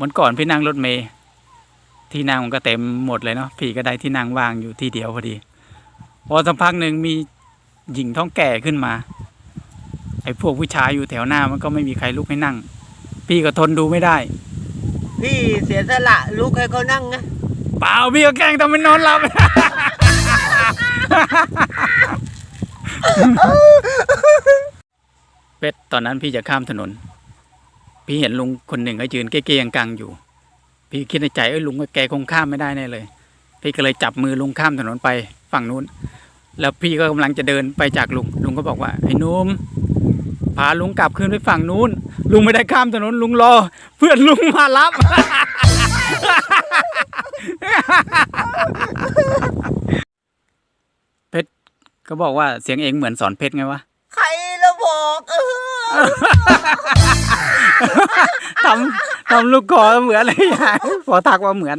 วันก่อนพี่นั่งรถเมย์ที่นั่งมันก็เต็มหมดเลยเนาะพี่ก็ได้ที่นั่งว่างอยู่ที่เดียวพอดี พอสักพักหนึ่งมีหญิงท้องแก่ขึ้นมา ไอ้พวกผู้ชายอยู่แถวหน้ามันก็ไม่มีใครลุกให้นั่ง พี่ก็ทนดูไม่ได้ พี่เสียสละลุกให้เขานั่งนะเปล่าพี่ก็แกล้งทำเป็นนอนหลับ เป็ดตอนนั้นพี่จะข้ามถนน พี่เห็นลุงคนหนึ่งก็ยืนเก้ๆกังๆอยู่ พี่คิดในใจเอ้ยลุงแกคงข้ามไม่ได้แน่เลย พี่ก็เลยจับมือลุงข้ามถนนไปฝั่งนู้น แล้วพี่ก็กำลังจะเดินไปจากลุงลุงก็บอกว่าไอ้นุ่มพาลุงกลับขึ้นไปฝั่งนู้น ลุงไม่ได้ข้ามถนนลุงรอ เพื่อนลุงมารับเพชรก็บอกว่าเสียงเองเหมือนสอนเพชรไงวะ ใครละบอกเออ ทำลูกคอเหมือนอะไรอย่างพอทักว่าเหมือน